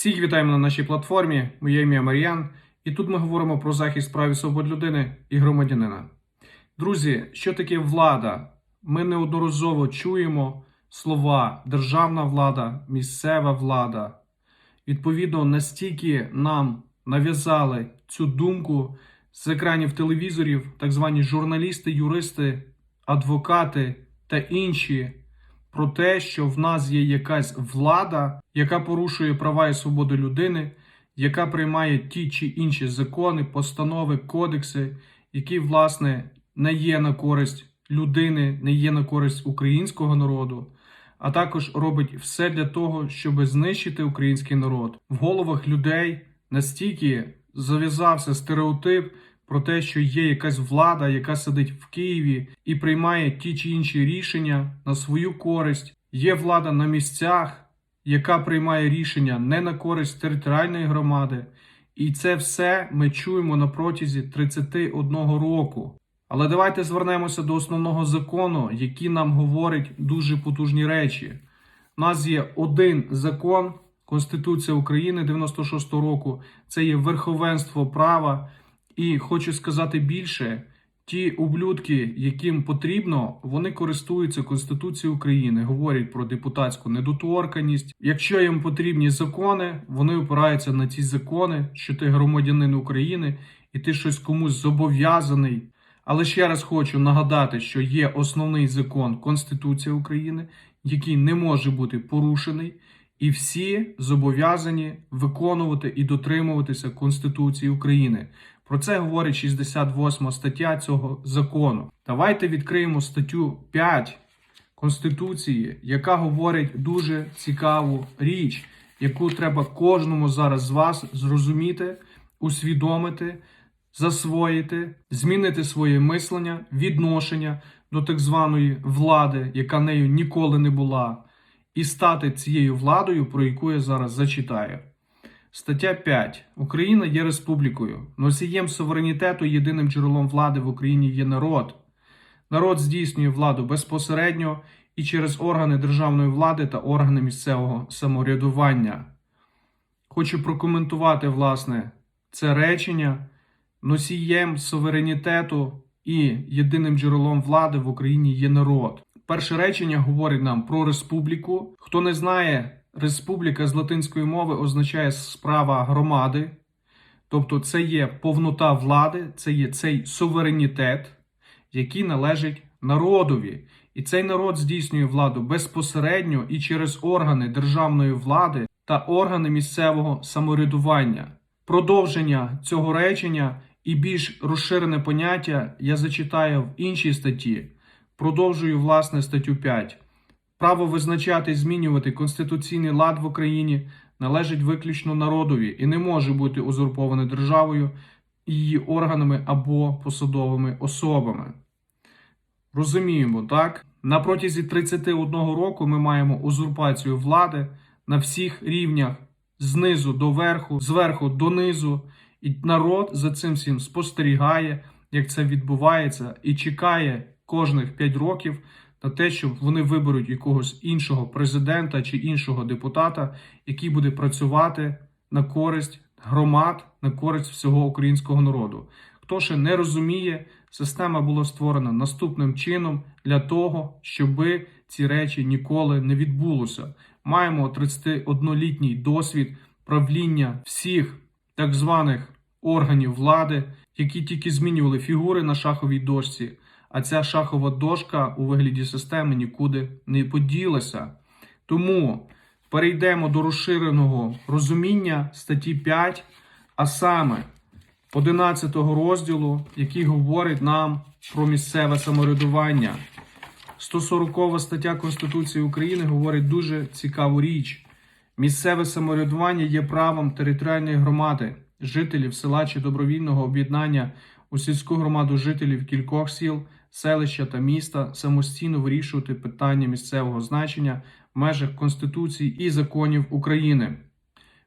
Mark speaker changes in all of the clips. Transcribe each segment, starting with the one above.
Speaker 1: Всіх вітаємо на нашій платформі. Моє ім'я Мар'ян, і тут ми говоримо про захист прав і свобод людини і громадянина. Друзі, що таке влада? Ми неодноразово чуємо слова державна влада, місцева влада. Відповідно, настільки нам нав'язали цю думку з екранів телевізорів, так звані журналісти, юристи, адвокати та інші про те, що в нас є якась влада, яка порушує права і свободи людини, яка приймає ті чи інші закони, постанови, кодекси, які, власне, не є на користь людини, не є на користь українського народу, а також робить все для того, щоб знищити український народ. В головах людей настільки зав'язався стереотип про те, що є якась влада, яка сидить в Києві і приймає ті чи інші рішення на свою користь. Є влада на місцях, яка приймає рішення не на користь територіальної громади. І це все ми чуємо на протязі 31 року. Але давайте звернемося до основного закону, який нам говорить дуже потужні речі. У нас є один закон, Конституція України 96 року. Це є верховенство права. І хочу сказати більше: ті ублюдки, яким потрібно, вони користуються Конституцією України, говорять про депутатську недоторканість. Якщо їм потрібні закони, вони опираються на ці закони, що ти громадянин України і ти щось комусь зобов'язаний. Але ще раз хочу нагадати, що є основний закон Конституція України, який не може бути порушений, і всі зобов'язані виконувати і дотримуватися Конституції України. Про це говорить 68 стаття цього закону. Давайте відкриємо статтю 5 Конституції, яка говорить дуже цікаву річ, яку треба кожному зараз з вас зрозуміти, усвідомити, засвоїти, змінити своє мислення, відношення до так званої влади, яка нею ніколи не була, і стати цією владою, про яку я зараз зачитаю. Стаття 5. Україна є республікою. Носієм суверенітету єдиним джерелом влади в Україні є народ. Народ здійснює владу безпосередньо і через органи державної влади та органи місцевого самоврядування. Хочу прокоментувати, власне, це речення. Носієм суверенітету і єдиним джерелом влади в Україні є народ. Перше речення говорить нам про республіку. Хто не знає, республіка з латинської мови означає справа громади, тобто це є повнота влади, це є цей суверенітет, який належить народові. І цей народ здійснює владу безпосередньо і через органи державної влади та органи місцевого самоврядування. Продовження цього речення і більш розширене поняття я зачитаю в іншій статті. Продовжую власне статтю 5. Право визначати і змінювати конституційний лад в Україні належить виключно народові і не може бути узурповане державою, її органами або посадовими особами. Розуміємо, так? На протязі 31 року ми маємо узурпацію влади на всіх рівнях знизу до верху, зверху до низу, і народ за цим всім спостерігає, як це відбувається, і чекає кожних 5 років на те, що вони виберуть якогось іншого президента чи іншого депутата, який буде працювати на користь громад, на користь всього українського народу. Хто ще не розуміє, система була створена наступним чином для того, щоб ці речі ніколи не відбулося. Маємо 31-літній досвід правління всіх так званих органів влади, які тільки змінювали фігури на шаховій дошці. А ця шахова дошка у вигляді системи нікуди не поділася. Тому перейдемо до розширеного розуміння статті 5, а саме 11 розділу, який говорить нам про місцеве самоврядування. 140 стаття Конституції України говорить дуже цікаву річ. Місцеве самоврядування є правом територіальної громади, жителів села чи добровільного об'єднання у сільську громаду жителів кількох сіл, селища та міста самостійно вирішувати питання місцевого значення в межах Конституції і законів України.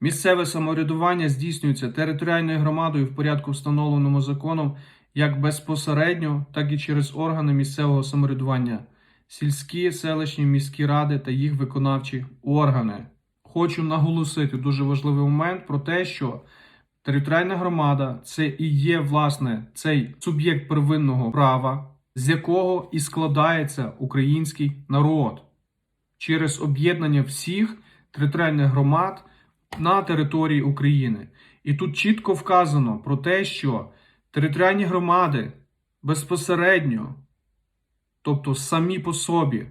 Speaker 1: Місцеве самоврядування здійснюється територіальною громадою в порядку, встановленому законом, як безпосередньо, так і через органи місцевого самоврядування, сільські, селищні, міські ради та їх виконавчі органи. хочу наголосити дуже важливий момент про те, що територіальна громада це і є власне цей суб'єкт первинного права, з якого і складається український народ через об'єднання всіх територіальних громад на території України. І тут чітко вказано про те, що територіальні громади безпосередньо, тобто самі по собі,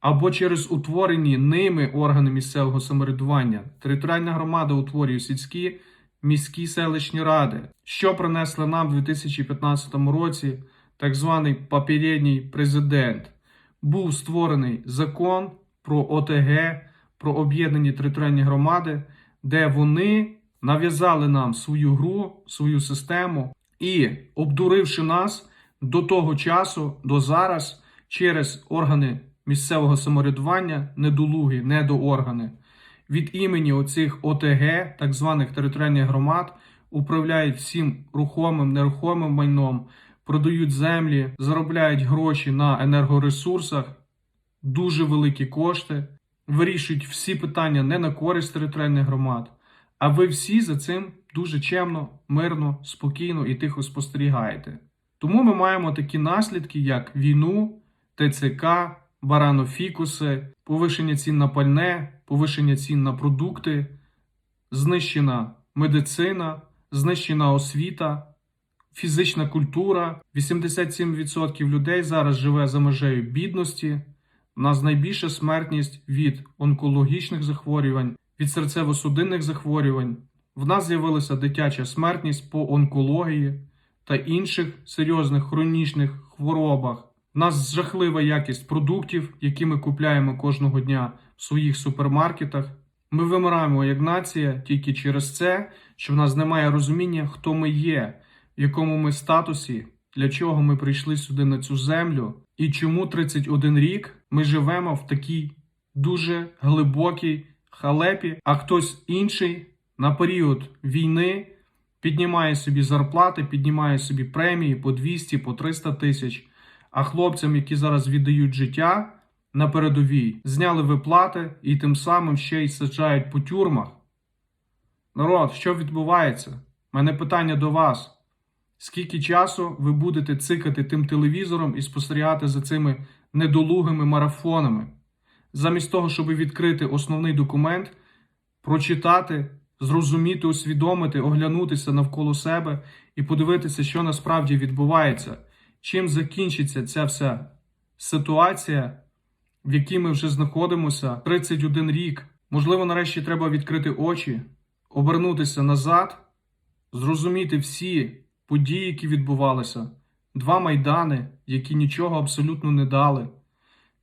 Speaker 1: або через утворені ними органи місцевого самоврядування, територіальна громада утворює сільські міські селищні ради, що принесли нам у 2015 році так званий попередній президент. Був створений закон про ОТГ, про об'єднані територіальні громади, де вони нав'язали нам свою гру, свою систему і, обдуривши нас до того часу, до зараз, через органи місцевого самоврядування, недолугі, недооргани, від імені оцих ОТГ, так званих територіальних громад, управляють всім рухомим, нерухомим майном, продають землі, заробляють гроші на енергоресурсах, дуже великі кошти, вирішують всі питання не на користь територіальних громад. А ви всі за цим дуже чемно, мирно, спокійно і тихо спостерігаєте. Тому ми маємо такі наслідки, як війну, ТЦК, баранофікуси, повишення цін на пальне, повишення цін на продукти, знищена медицина, знищена освіта, фізична культура. 87% людей зараз живе за межею бідності. У нас найбільша смертність від онкологічних захворювань, від серцево-судинних захворювань. В нас з'явилася дитяча смертність по онкології та інших серйозних хронічних хворобах. У нас жахлива якість продуктів, які ми купляємо кожного дня в своїх супермаркетах. Ми вимираємо як нація тільки через це, що в нас немає розуміння, хто ми є, в якому ми статусі, для чого ми прийшли сюди на цю землю, і чому 31 рік ми живемо в такій дуже глибокій халепі, а хтось інший на період війни піднімає собі зарплати, піднімає собі премії по 200, по 300 тисяч. А хлопцям, які зараз віддають життя на передовій, зняли виплати і тим самим ще й саджають по тюрмах. Народ, що відбувається? У мене питання до вас. Скільки часу ви будете цикати тим телевізором і спостерігати за цими недолугими марафонами? Замість того, щоб відкрити основний документ, прочитати, зрозуміти, усвідомити, оглянутися навколо себе і подивитися, що насправді відбувається, чим закінчиться ця вся ситуація, в якій ми вже знаходимося 31 рік. Можливо, нарешті треба відкрити очі, обернутися назад, зрозуміти всі події, які відбувалися, два майдани, які нічого абсолютно не дали,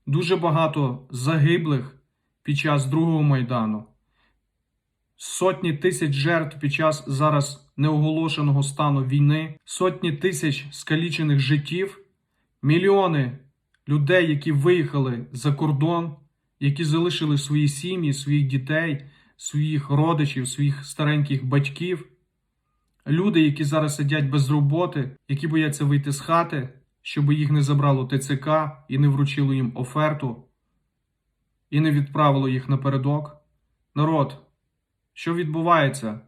Speaker 1: дуже багато загиблих під час другого майдану, сотні тисяч жертв під час зараз неоголошеного стану війни, сотні тисяч скалічених життів, мільйони людей, які виїхали за кордон, які залишили свої сім'ї, своїх дітей, своїх родичів, своїх стареньких батьків. Люди, які зараз сидять без роботи, які бояться вийти з хати, щоб їх не забрало ТЦК і не вручило їм оферту, і не відправило їх напередок. Народ, що відбувається?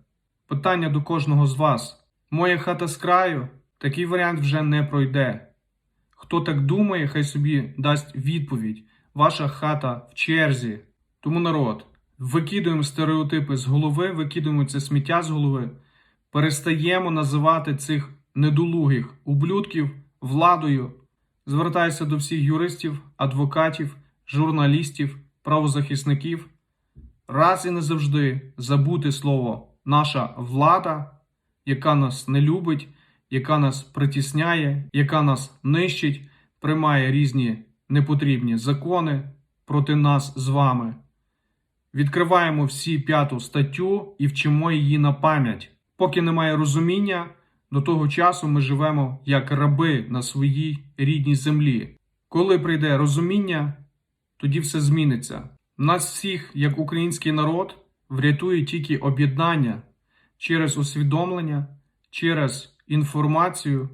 Speaker 1: Питання до кожного з вас. Моя хата з краю, такий варіант вже не пройде. Хто так думає, хай собі дасть відповідь. Ваша хата в черзі. Тому народ, викидуємо стереотипи з голови, викидуємо це сміття з голови перестаємо називати цих недолугих ублюдків владою. Звертаюся до всіх юристів, адвокатів, журналістів, правозахисників. Раз і не завжди забути слово наша влада, яка нас не любить, яка нас притісняє, яка нас нищить, приймає різні непотрібні закони проти нас з вами. Відкриваємо всі п'яту статтю і вчимо її на пам'ять. Поки немає розуміння, до того часу ми живемо як раби на своїй рідній землі. Коли прийде розуміння, тоді все зміниться. Нас всіх, як український народ, врятує тільки об'єднання через усвідомлення, через інформацію,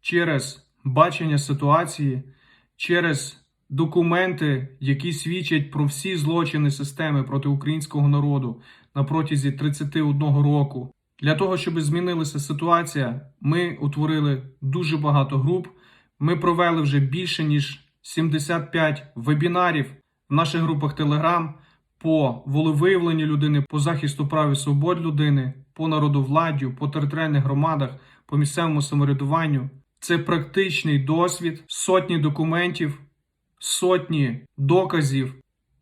Speaker 1: через бачення ситуації, через документи, які свідчать про всі злочини системи проти українського народу на протязі 31 року. Для того, щоб змінилася ситуація, ми утворили дуже багато груп. Ми провели вже більше ніж 75 вебінарів в наших групах Telegram по волевиявленню людини, по захисту прав і свобод людини, по народовладдю, по територіальних громадах, по місцевому самоврядуванню. Це практичний досвід, сотні документів, сотні доказів.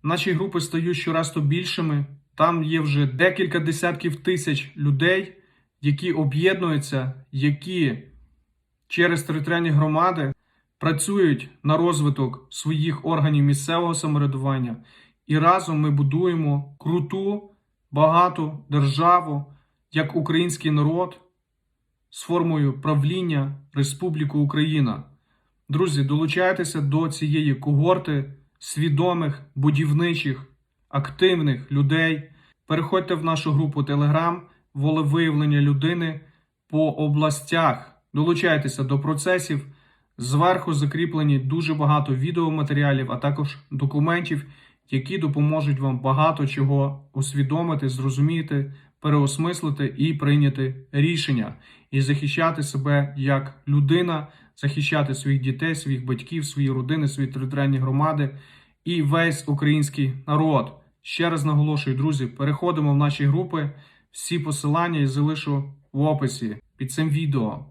Speaker 1: Наші групи стають щораз то більшими. Там є вже декілька десятків тисяч людей, які об'єднуються, які через територіальні громади працюють на розвиток своїх органів місцевого самоврядування, і разом ми будуємо круту, багату державу як український народ з формою правління Республіку Україна. Друзі, долучайтеся до цієї когорти свідомих, будівничих, активних людей. Переходьте в нашу групу Telegram волевиявлення людини по областях. Долучайтеся до процесів. Зверху закріплені дуже багато відеоматеріалів, а також документів, які допоможуть вам багато чого усвідомити, зрозуміти, переосмислити і прийняти рішення, і захищати себе як людина, захищати своїх дітей, своїх батьків, свої родини, свої територіальні громади і весь український народ. Ще раз наголошую, друзі, переходимо в наші групи. Всі посилання я залишу в описі під цим відео.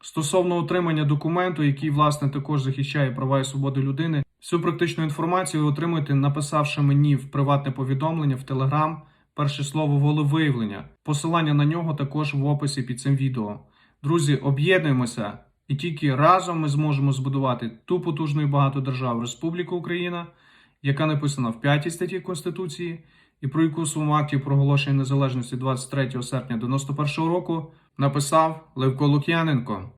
Speaker 1: Стосовно отримання документу, який, власне, також захищає права і свободи людини, всю практичну інформацію ви отримуєте, написавши мені в приватне повідомлення в Телеграм перше слово волевиявлення. Посилання на нього також в описі під цим відео. Друзі, об'єднуємося, і тільки разом ми зможемо збудувати ту потужну і багату державу Республіку Україна, яка написана в 5 статті Конституції, і про яку своєму акті проголошення незалежності 23 серпня 91 року написав Левко Лук'яненко.